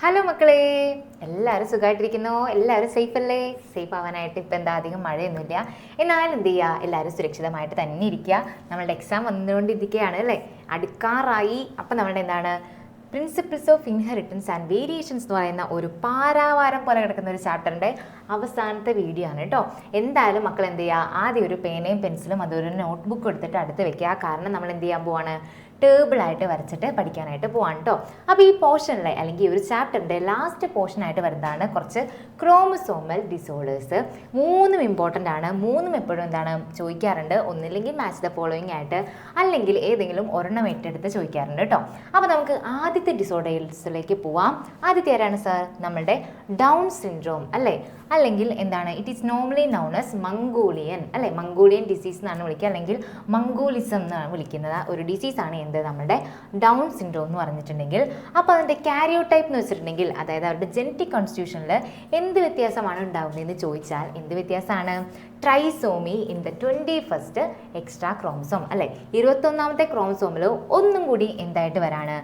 Hello മക്കളെ. എല്ലാവരും സുഖമായിട്ടിരിക്കുന്നു എല്ലാവരും സേഫ് അല്ലേ സേഫ് ആവാനായിട്ട് ഇപ്പം എന്താ അധികം മഴയൊന്നുമില്ല. എന്നാലും എന്ത് ചെയ്യുക എല്ലാവരും സുരക്ഷിതമായിട്ട് തന്നെ ഇരിക്കുക. നമ്മളുടെ എക്സാം വന്നുകൊണ്ടിരിക്കുകയാണ് അല്ലേ? അടുക്കാറായി. അപ്പം നമ്മളുടെ എന്താണ്? Principles of inheritance and variations എന്ന് പറയുന്ന ഒരു പാരാവാരം പോലെ കിടക്കുന്ന ഒരു ചാപ്റ്ററിന്റെ അവസാനത്തെ വീഡിയോ ആണ് കേട്ടോ. എന്തായാലും മക്കൾ എന്ത് ചെയ്യുക ആദ്യം ഒരു പേനയും പെൻസിലും അതൊരു നോട്ട്ബുക്ക് എടുത്തിട്ട് അടുത്ത് വെക്കുക. കാരണം നമ്മൾ എന്ത് ചെയ്യാൻ പോവാണ്? ടേബിളായിട്ട് വരച്ചിട്ട് പഠിക്കാനായിട്ട് പോവാണ് കേട്ടോ അപ്പോൾ ഈ പോർഷനിലെ അല്ലെങ്കിൽ ഈ ഒരു ചാപ്റ്ററിന്റെ ലാസ്റ്റ് പോർഷനായിട്ട് വരുന്നതാണ് കുറച്ച് ക്രോമസോമൽ ഡിസോർഡേഴ്സ് മൂന്നും ഇമ്പോർട്ടന്റ് ആണ്. മൂന്നും എപ്പോഴും എന്താണ് ചോദിക്കാറുണ്ട്. ഒന്നില്ലെങ്കിൽ മാച്ച് ദ ഫോളോയിങ് ആയിട്ട് അല്ലെങ്കിൽ ഏതെങ്കിലും ഒരെണ്ണം ഏറ്റെടുത്ത് ചോദിക്കാറുണ്ട് കേട്ടോ അപ്പോൾ നമുക്ക് ആദ്യത്തെ ഡിസോർഡേഴ്സിലേക്ക് പോവാം. ആദ്യത്തെ ആരാണ് സാർ നമ്മളുടെ ഡൗൺ സിൻഡ്രോം അല്ലേ? അല്ലെങ്കിൽ എന്താണ്? It is normally known as Mongolian അല്ലേ? മംഗോളിയൻ ഡിസീസ് എന്നാണ് വിളിക്കുക. അല്ലെങ്കിൽ മംഗോളിസം എന്നാണ് വിളിക്കുന്നത്. ഒരു ഡിസീസാണ് എന്ത് നമ്മുടെ ഡൗൺ സിൻഡ്രോം എന്ന് പറഞ്ഞിട്ടുണ്ടെങ്കിൽ അപ്പോൾ അതിന്റെ കാരിയോ ടൈപ്പ് എന്ന് വെച്ചിട്ടുണ്ടെങ്കിൽ അതായത് അവരുടെ ജനറ്റിക് കോൺസ്റ്റിറ്റ്യൂഷനിൽ എന്ത് വ്യത്യാസമാണ് ഉണ്ടാകുന്നതെന്ന് ചോദിച്ചാൽ എന്ത് വ്യത്യാസമാണ്? Trisomy in the twenty first extra chromosome അല്ലേ? ഇരുപത്തൊന്നാമത്തെ ക്രോംസോമിൽ ഒന്നും കൂടി എന്തായിട്ട് വരാണ്?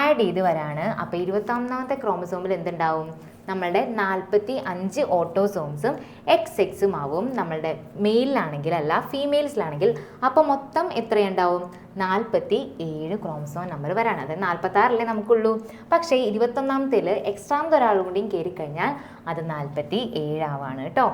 ആഡ് ചെയ്ത് വരാണ്. അപ്പോൾ ഇരുപത്തൊന്നാമത്തെ ക്രോമസോമിൽ എന്തുണ്ടാവും? നമ്മളുടെ നാൽപ്പത്തി അഞ്ച് ഓട്ടോസോംസും എക്സ് എക്സും ആവും. നമ്മളുടെ മെയിലിലാണെങ്കിൽ അല്ല ഫീമെയിൽസിലാണെങ്കിൽ അപ്പോൾ മൊത്തം എത്രയുണ്ടാവും? നാൽപ്പത്തി ഏഴ് ക്രോമസോം നമ്പർ വരാണ്. അതായത് നാൽപ്പത്തി ആറല്ലേ നമുക്കുള്ളൂ. പക്ഷേ ഇരുപത്തൊന്നാമത്തേൽ എക്സ്ട്രാമത്തെ ഒരാൾ കൂടിയും കയറി കഴിഞ്ഞാൽ അത് നാൽപ്പത്തി ഏഴാവാണ് കേട്ടോ.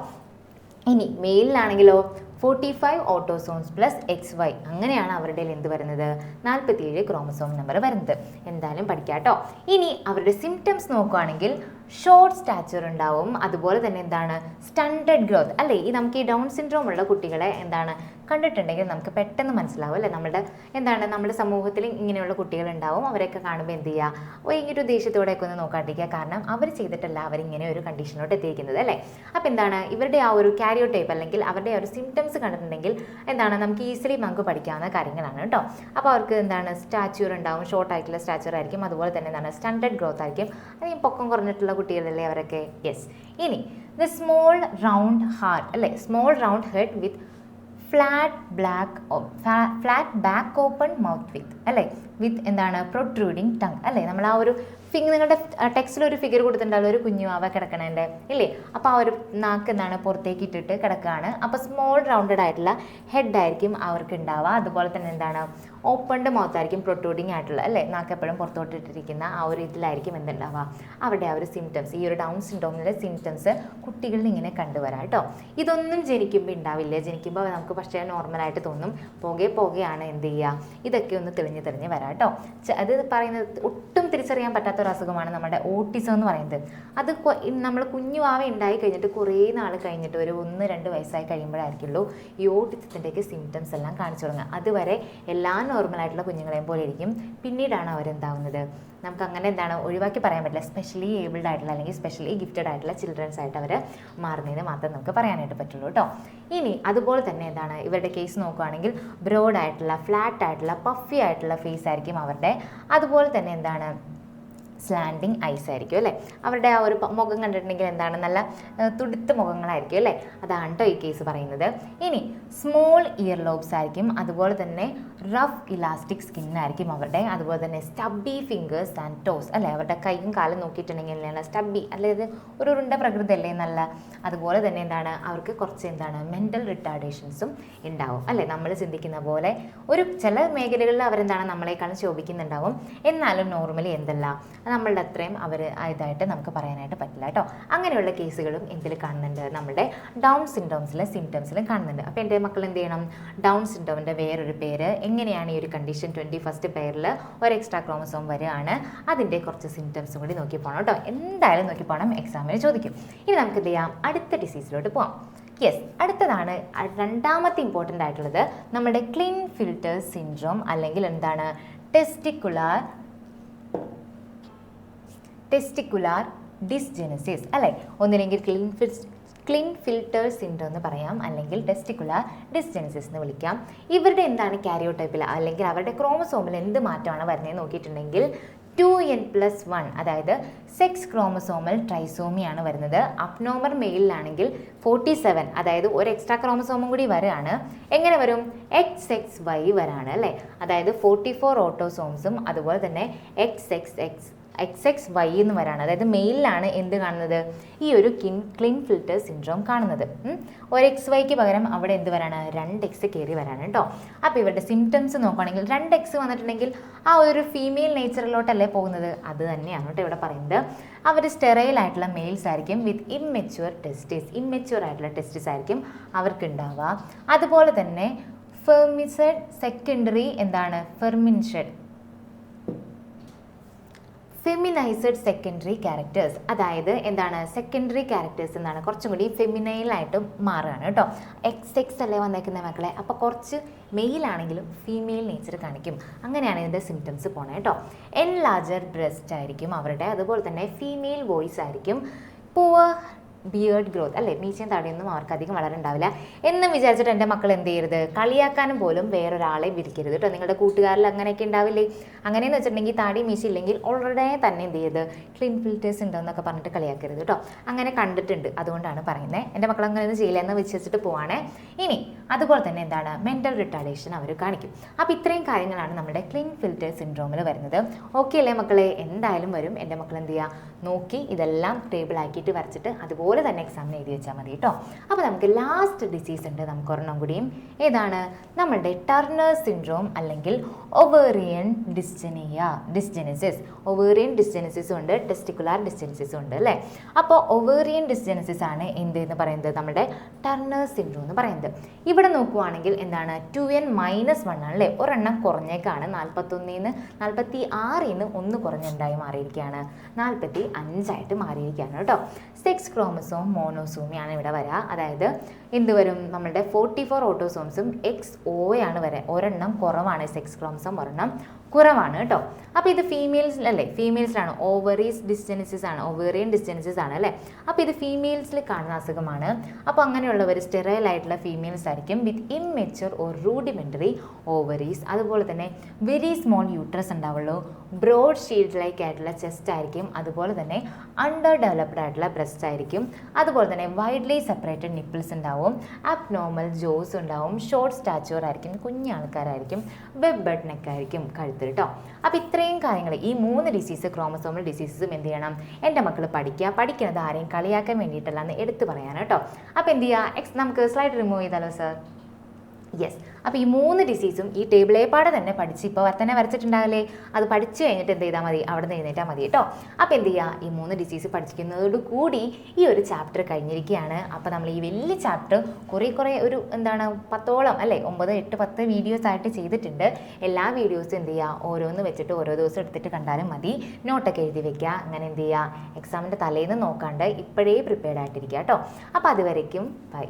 ഇനി മെയിലിലാണെങ്കിലോ forty five autosomes plus X Y അങ്ങനെയാണ് അവരുടെ എന്ത് വരുന്നത്? നാൽപ്പത്തിയേഴ് ക്രോമസോം നമ്പർ വരുന്നത്. എന്തായാലും പഠിക്കാട്ടോ ഇനി അവരുടെ സിംറ്റംസ് നോക്കുകയാണെങ്കിൽ ഷോർട്ട് സ്റ്റാച്ചർ ഉണ്ടാവും. അതുപോലെ തന്നെ എന്താണ്? സ്റ്റണ്ടഡ് ഗ്രോത്ത് അല്ലേ? ഈ നമുക്ക് ഈ ഡൗൺ സിൻഡ്രോം ഉള്ള കുട്ടികളെ എന്താണ്? കണ്ടിട്ടുണ്ടെങ്കിൽ നമുക്ക് പെട്ടെന്ന് മനസ്സിലാവും അല്ലേ? നമ്മുടെ എന്താണ്? നമ്മുടെ സമൂഹത്തിൽ ഇങ്ങനെയുള്ള കുട്ടികൾ ഉണ്ടാവും അവരെയൊക്കെ കാണുമ്പോൾ എന്ത് ചെയ്യുക ഭയങ്കര ഒരു ദേഷ്യത്തോടെയൊക്കെ ഒന്ന് നോക്കാണ്ടിരിക്കുക. കാരണം അവർ ചെയ്തിട്ടല്ല അവരിങ്ങനെ ഒരു കണ്ടീഷനോട്ട് എത്തിയിരിക്കുന്നത് അല്ലേ? അപ്പോൾ എന്താണ്? ഇവരുടെ ആ ഒരു കാരിയോ ടൈപ്പ് അല്ലെങ്കിൽ അവരുടെ ആ ഒരു സിംറ്റംസ് കണ്ടിട്ടുണ്ടെങ്കിൽ എന്താണ് നമുക്ക് ഈസിലി നമുക്ക് പഠിക്കാവുന്ന കാര്യങ്ങളാണ് കേട്ടോ. അപ്പോൾ അവർക്ക് എന്താണ് സ്റ്റാച്യൂർ ഉണ്ടാവും ഷോർട്ട് ആയിട്ടുള്ള സ്റ്റാച്യൂർ ആയിരിക്കും. അതുപോലെ തന്നെ എന്താണ് സ്റ്റാൻഡേർഡ് ഗ്രോത്ത് ആയിരിക്കും. അതിന് പൊക്കം കുറഞ്ഞിട്ടുള്ള കുട്ടികളല്ലേ അവരൊക്കെ? യെസ് ഇനി ദ സ്മോൾ റൗണ്ട് ഹാർട്ട് അല്ലേ? Small round head with flat black flat back open mouth with അല്ലേ? വിത്ത് എന്താണ് പ്രൊട്രൂഡിങ് ടങ് അല്ലേ? നമ്മൾ ആ ഒരു നിങ്ങളുടെ ടെക്സ്റ്റിൽ ഒരു ഫിഗർ കൊടുത്തിട്ടുണ്ടാവും ഒരു കുഞ്ഞു ആവ കിടക്കണേന്റെ ഇല്ലേ? അപ്പോൾ ആ ഒരു നാക്ക് എന്താണ് പുറത്തേക്ക് ഇട്ടിട്ട് കിടക്കുകയാണ് അപ്പോൾ സ്മോൾ റൗണ്ടഡ് ആയിട്ടുള്ള ഹെഡ് ആയിരിക്കും അവർക്ക് ഉണ്ടാവുക അതുപോലെ തന്നെ എന്താണ്? ഓപ്പൺഡ് മൗത്ത് ആയിരിക്കും പ്രൊട്രൂഡിങ് ആയിട്ടുള്ള അല്ലേ? നാക്ക് എപ്പോഴും പുറത്തോട്ടിട്ടിരിക്കുന്ന ആ ഒരു ഇതിലായിരിക്കും എന്തുണ്ടാവുക? അവിടെ ആ ഒരു സിംറ്റംസ് ഈ ഒരു ഡൗൺ സിൻഡ്രോമിലെ സിംറ്റംസ് കുട്ടികളിൽ ഇങ്ങനെ കണ്ടുവരാം കേട്ടോ. ഇതൊന്നും ജനിക്കുമ്പോൾ ഉണ്ടാവില്ല. ജനിക്കുമ്പോൾ നമുക്ക് പക്ഷേ നോർമലായിട്ട് തോന്നും. പോകെ പോകെയാണ് എന്ത് ചെയ്യുക? ഇതൊക്കെ ഒന്ന് തെളിഞ്ഞ് തെളിഞ്ഞ് വരാം കേട്ടോ. അത് പറയുന്നത് ഒട്ടും തിരിച്ചറിയാൻ പറ്റാത്ത ഒരു അസുഖമാണ് നമ്മുടെ ഓട്ടിസം എന്ന് പറയുന്നത്. അത് നമ്മൾ കുഞ്ഞുവാവ ഉണ്ടായി കഴിഞ്ഞിട്ട് കുറേ നാൾ കഴിഞ്ഞിട്ട് ഒരു ഒന്ന് രണ്ട് വയസ്സായി കഴിയുമ്പോഴായിരിക്കുള്ളൂ ഈ ഓട്ടിസത്തിന്റെയൊക്കെ സിംറ്റംസ് എല്ലാം കാണിച്ചു തുടങ്ങുക. അതുവരെ എല്ലാ നോർമലായിട്ടുള്ള കുഞ്ഞുങ്ങളെയും പോലെ ഇരിക്കും. പിന്നീടാണ് അവരെന്താവുന്നത്? നമുക്ക് അങ്ങനെ എന്താണ് ഒഴിവാക്കി പറയാൻ പറ്റില്ല. സ്പെഷ്യലി ഏബിൾഡ് ആയിട്ടുള്ള അല്ലെങ്കിൽ സ്പെഷ്യലി ഗിഫ്റ്റഡ് ആയിട്ടുള്ള ചിൽഡ്രൻസ് ആയിട്ട് അവർ മാറുന്നതിന് മാത്രം നമുക്ക് പറയാനായിട്ട് പറ്റുള്ളൂ കേട്ടോ. ഇനി അതുപോലെ തന്നെ എന്താണ് ഇവരുടെ കേസ് നോക്കുകയാണെങ്കിൽ ബ്രോഡ് ആയിട്ടുള്ള ഫ്ലാറ്റ് ആയിട്ടുള്ള പഫി ആയിട്ടുള്ള ഫേസ് ആയിരിക്കും അവരുടെ. അതുപോലെ തന്നെ എന്താണ് സ്ലാൻഡിങ് ഐസ് ആയിരിക്കും അല്ലേ? അവരുടെ ആ ഒരു മുഖം കണ്ടിട്ടുണ്ടെങ്കിൽ എന്താണ്? നല്ല തുടുത്ത മുഖങ്ങളായിരിക്കും അല്ലേ? അതാണ് കേട്ടോ ഈ കേസ് പറയുന്നത്. ഇനി സ്മോൾ ഇയർ ലോബ്സ് ആയിരിക്കും. അതുപോലെ തന്നെ റഫ് ഇലാസ്റ്റിക് സ്കിൻ ആയിരിക്കും അവരുടെ. അതുപോലെ തന്നെ സ്റ്റബ്ബി ഫിംഗേഴ്സ് ആൻഡ് ടോസ് അല്ലേ? അവരുടെ കൈയും കാലും നോക്കിയിട്ടുണ്ടെങ്കിൽ എന്താണ് സ്റ്റബ്ബി അതായത് ഒരു ഉരുണ്ട പ്രകൃതി അല്ലേ നല്ല? അതുപോലെ തന്നെ എന്താണ്? അവർക്ക് കുറച്ച് എന്താണ്? മെന്റൽ റിട്ടാർഡേഷൻസും ഉണ്ടാവും അല്ലേ? നമ്മൾ ചിന്തിക്കുന്ന പോലെ ഒരു ചില മേഖലകളിൽ അവരെന്താണ്? നമ്മളെക്കാളും ശോഭിക്കുന്നുണ്ടാവും. എന്നാലും നോർമലി എന്തല്ല? നമ്മളുടെ അത്രയും അവർ ഇതായിട്ട് നമുക്ക് പറയാനായിട്ട് പറ്റില്ല കേട്ടോ. അങ്ങനെയുള്ള കേസുകളും എന്തിൽ കാണുന്നുണ്ട്. നമ്മുടെ ഡൗൺ സിൻഡോംസിലെ സിംറ്റംസിലും കാണുന്നുണ്ട്. അപ്പോൾ എന്റെ മക്കൾ എന്ത് ചെയ്യണം? ഡൗൺ സിൻഡോമിന്റെ വേറൊരു പേര് എങ്ങനെയാണ് ഈ ഒരു കണ്ടീഷൻ ട്വന്റി ഫസ്റ്റ് പെയറിൽ ഒരു എക്സ്ട്രാ ക്രോമസോം വരികയാണ്? അതിന്റെ കുറച്ച് സിംറ്റംസും കൂടി നോക്കി പോകണം കേട്ടോ. എന്തായാലും നോക്കി പോകണം എക്സാമിന് ചോദിക്കും. ഇനി നമുക്ക് എന്ത് ചെയ്യാം? അടുത്ത ഡിസീസിലോട്ട് പോകാം യെസ് അടുത്തതാണ് രണ്ടാമത്തെ ഇമ്പോർട്ടന്റ് ആയിട്ടുള്ളത് നമ്മുടെ ക്ലീൻ ഫിൽറ്റർ സിൻഡ്രോം അല്ലെങ്കിൽ എന്താണ്? ടെസ്റ്റിക്കുലാർ ടെസ്റ്റിക്കുലാർ ഡിസ്ജെനസിസ് അല്ലേ? ഒന്നില്ലെങ്കിൽ clean fil Klinefelter syndrome എന്ന് പറയാം അല്ലെങ്കിൽ ടെസ്റ്റിക്കുലർ ഡിസ്റ്റൻസിസ് എന്ന് വിളിക്കാം. ഇവരുടെ എന്താണ് കാരിയോടൈപ്പിൽ അല്ലെങ്കിൽ അവരുടെ ക്രോമസോമിൽ എന്ത് മാറ്റമാണ് വരുന്നത് നോക്കിയിട്ടുണ്ടെങ്കിൽ ടു എൻ പ്ലസ് വൺ അതായത് സെക്സ് ക്രോമസോമൽ ട്രൈസോമിയാണ് വരുന്നത്. അപ്നോമർ മെയിലിലാണെങ്കിൽ ഫോർട്ടി സെവൻ അതായത് ഒരു എക്സ്ട്രാ ക്രോമസോമും കൂടി വരാണ്. എങ്ങനെ വരും? എക്സ് എക്സ് വൈ വരാണ് അല്ലേ? അതായത് ഫോർട്ടി ഫോർ ഓട്ടോസോംസും അതുപോലെ തന്നെ X X X X X Y എന്ന് വരാണ്. അതായത് മെയിലിലാണ് എന്ത് കാണുന്നത്? ഈ ഒരു കിൻ ക്ലിൻ ഫിൽറ്റർ സിൻഡ്രോം കാണുന്നത്. ഒരു എക്സ് വൈക്ക് പകരം അവിടെ എന്ത് വരാണ്? രണ്ട് എക്സ് കയറി വരാണ് കേട്ടോ അപ്പോൾ ഇവരുടെ സിംറ്റംസ് നോക്കുകയാണെങ്കിൽ രണ്ട് എക്സ് വന്നിട്ടുണ്ടെങ്കിൽ ആ ഒരു ഫീമെയിൽ നേച്ചറിലോട്ടല്ലേ പോകുന്നത്? അത് തന്നെയാണ് കേട്ടോ ഇവിടെ പറയുന്നത്. അവർ സ്റ്റെറൈൽ ആയിട്ടുള്ള മെയിൽസ് ആയിരിക്കും വിത്ത് ഇമ്മെച്യൂർ ടെസ്റ്റിസ് ഇമ്മെച്യൂർ ആയിട്ടുള്ള ടെസ്റ്റിസ് ആയിരിക്കും അവർക്ക് ഉണ്ടാവുക അതുപോലെ തന്നെ ഫെർമിസഡ് സെക്കൻഡറി എന്താണ്? ഫെർമിൻഷഡ് ഫെമിനൈസ്ഡ് സെക്കൻഡറി ക്യാരക്ടേഴ്സ് അതായത് എന്താണ്? സെക്കൻഡറി ക്യാരക്ടേഴ്സ് എന്നാണ്. കുറച്ചും കൂടി ഫെമിനൈലായിട്ട് മാറുകയാണ് കേട്ടോ. എക്സ് എക്സ് അല്ലേ വന്നേക്കുന്ന മക്കളെ? അപ്പോൾ കുറച്ച് മെയിൽ ആണെങ്കിലും ഫീമെയിൽ നേച്ചർ കാണിക്കും. അങ്ങനെയാണ് ഇതിന്റെ സിംറ്റംസ് പോണേ കേട്ടോ. എൻ ലാർജർ ബ്രസ്റ്റ് ആയിരിക്കും അവരുടെ. അതുപോലെ തന്നെ ഫീമെയിൽ വോയിസ് ആയിരിക്കും. പൂവർ ബിയേർഡ് ഗ്രോത്ത് അല്ലേ? മീശയും തടിയൊന്നും അവർക്ക് അധികം വളരുണ്ടാവില്ല. എന്ന് വിചാരിച്ചിട്ട് എന്റെ മക്കൾ എന്ത് ചെയ്യരുത്? കളിയാക്കാനും പോലും വേറൊരാളെ വിരിക്കരുത് കേട്ടോ. നിങ്ങളുടെ കൂട്ടുകാരിൽ അങ്ങനെയൊക്കെ ഉണ്ടാവില്ലേ? അങ്ങനെയെന്ന് വെച്ചിട്ടുണ്ടെങ്കിൽ താടി മീശ ഇല്ലെങ്കിൽ ഉടനെ തന്നെ എന്ത് ചെയ്ത് ക്ലീൻ ഫിൽറ്റേഴ്സ് ഉണ്ടെന്നൊക്കെ പറഞ്ഞിട്ട് കളിയാക്കരുത് കേട്ടോ. അങ്ങനെ കണ്ടിട്ടുണ്ട്. അതുകൊണ്ടാണ് പറയുന്നത്. എന്റെ മക്കൾ അങ്ങനെ ഒന്നും ചെയ്യില്ല എന്ന് വിശ്വസിച്ചിട്ട് പോവാണേ. ഇനി അതുപോലെ തന്നെ എന്താണ്? മെന്റൽ റിട്ടാലേഷൻ അവർ കാണിക്കും. അപ്പോൾ ഇത്രയും കാര്യങ്ങളാണ് നമ്മുടെ ക്ലിൻ ഫിൽറ്റർ സിൻഡ്രോമിൽ വരുന്നത്. ഓക്കെ അല്ലേ മക്കളെ? എന്തായാലും വരും. എന്റെ മക്കൾ എന്ത് ചെയ്യുക നോക്കി ഇതെല്ലാം ടേബിൾ ആക്കിയിട്ട് വരച്ചിട്ട് അതുപോലെ തന്നെ എക്സാമിന് എഴുതി വെച്ചാൽ മതി കേട്ടോ അപ്പോൾ നമുക്ക് ലാസ്റ്റ് ഡിസീസ് ഉണ്ട് നമുക്ക് ഒരെണ്ണം കൂടിയും ഏതാണ്? നമ്മളുടെ ടർണർ സിൻഡ്രോം അല്ലെങ്കിൽ ഒവേറിയൻ ഡിസ്ജനിയ ഡിസ്ജനസിസ് ഒവേറിയൻ ഡിസ്ജനസിസും ഉണ്ട് ടെസ്റ്റിക്കുലാർ ഡിസ്ജനസിസും ഉണ്ട് അല്ലേ? അപ്പോൾ ഒവേറിയൻ ഡിസ്ജനസിസ് ആണ് എന്ത് എന്ന് പറയുന്നത്? നമ്മുടെ ടർണർ സിൻഡ്രോം എന്ന് പറയുന്നത്. ഇവിടെ നോക്കുവാണെങ്കിൽ എന്താണ്? ടു എൻ മൈനസ് വൺ ആണ് അല്ലേ ഒരെണ്ണം കുറഞ്ഞേക്കാണ്. നാൽപ്പത്തൊന്നിൽ നിന്ന് നാൽപ്പത്തി ആറിൽ നിന്ന് ഒന്ന് കുറഞ്ഞുണ്ടായി മാറിയിരിക്കുകയാണ്? നാൽപ്പത്തി അഞ്ചായിട്ട് മാറിയിരിക്കുകയാണ് കേട്ടോ. സെക്സ് ക്രോമസോം മോണോസോമിയാണ് ഇവിടെ വരിക. അതായത് എന്ത് വരും നമ്മളുടെ ഫോർട്ടി ഫോർ ഓട്ടോസോംസും എക്സ് ഒ ആണ് വരെ. ഒരെണ്ണം കുറവാണ് സെക്സ് ക്രോംസം ഒരെണ്ണം കുറവാണ് കേട്ടോ. അപ്പോൾ ഇത് ഫീമെയിൽസ് അല്ലേ? ഫീമെയിൽസിലാണ് ഓവറീസ് ഡിസ്റ്റൻസസ് ആണ്. ഓവേറിയൻ ഡിസ്റ്റൻസസ് ആണ് അല്ലേ? അപ്പോൾ ഇത് ഫീമെയിൽസിൽ കാണുന്ന അസുഖമാണ്. അപ്പോൾ അങ്ങനെയുള്ളവർ സ്റ്റെറൈൽ ആയിട്ടുള്ള ഫീമെയിൽസ് ആയിരിക്കും with immature or rudimentary ovaries അതുപോലെ തന്നെ വെരി സ്മോൾ യൂട്രസ് ഉണ്ടാവുള്ളൂ. ബ്രോഡ് ഷീൽഡ് ലൈക്ക് ആയിട്ടുള്ള ചെസ്റ്റ് ആയിരിക്കും. അതുപോലെ തന്നെ അണ്ടർ ഡെവലപ്ഡ് ആയിട്ടുള്ള ബ്രസ്റ്റ് ആയിരിക്കും. അതുപോലെ തന്നെ വൈഡ്ലി സെപ്പറേറ്റഡ് നിപ്പിൾസ് ഉണ്ടാവും. അബ്നോർമൽ ജോസ് ഉണ്ടാവും. ഷോർട്ട് സ്റ്റാച്ചുവർ ആയിരിക്കും. കുഞ്ഞു ആൾക്കാരായിരിക്കും. വെബ് ബെഡ് നെക്ക് ആയിരിക്കും കഴുത്ത് കേട്ടോ അപ്പോൾ ഇത്രയും കാര്യങ്ങൾ ഈ മൂന്ന് ഡിസീസ് ക്രോമസോമൽ ഡിസീസസും എന്ത് ചെയ്യണം? എന്റെ മക്കൾ പഠിക്കുക. പഠിക്കുന്നത് ആരെയും കളിയാക്കാൻ വേണ്ടിയിട്ടല്ല എന്ന് എടുത്തു പറയാനാണ് കേട്ടോ അപ്പോൾ എന്ത് ചെയ്യുക എക്സ് നമുക്ക് സ്ലൈഡ് റിമൂവ് ചെയ്താലോ സർ യെസ് അപ്പോൾ ഈ മൂന്ന് ഡിസീസും ഈ ടേബിൾ പാടെ തന്നെ പഠിച്ച് ഇപ്പോൾ തന്നെ വരച്ചിട്ടുണ്ടാവില്ലേ അത് പഠിച്ചു കഴിഞ്ഞിട്ട് എന്ത് ചെയ്താൽ മതി? അവിടെ നിന്ന് എഴുന്നേറ്റാൽ മതി കേട്ടോ അപ്പോൾ എന്ത് ചെയ്യുക ഈ മൂന്ന് ഡിസീസ് പഠിക്കുന്നതോട് കൂടി ഈ ഒരു ചാപ്റ്റർ കഴിഞ്ഞിരിക്കുകയാണ്. അപ്പോൾ നമ്മൾ ഈ വലിയ ചാപ്റ്റർ കുറേ കുറേ ഒരു എന്താണ് പത്തോളം അല്ലേ? ഒമ്പത് എട്ട് പത്ത് വീഡിയോസ് ആയിട്ട് ചെയ്തിട്ടുണ്ട്. എല്ലാ വീഡിയോസും എന്ത് ചെയ്യുക ഓരോന്ന് വെച്ചിട്ട് ഓരോ ദിവസം എടുത്തിട്ട് കണ്ടാലും മതി. നോട്ടൊക്കെ എഴുതി വെക്കുക അങ്ങനെ എന്ത് ചെയ്യുക എക്സാമിന്റെ തലേന്ന് നോക്കാണ്ട് ഇപ്പോഴേ പ്രിപ്പയർഡ് ആയിട്ടിരിക്കുക കേട്ടോ അപ്പോൾ അതുവരേക്കും ബൈ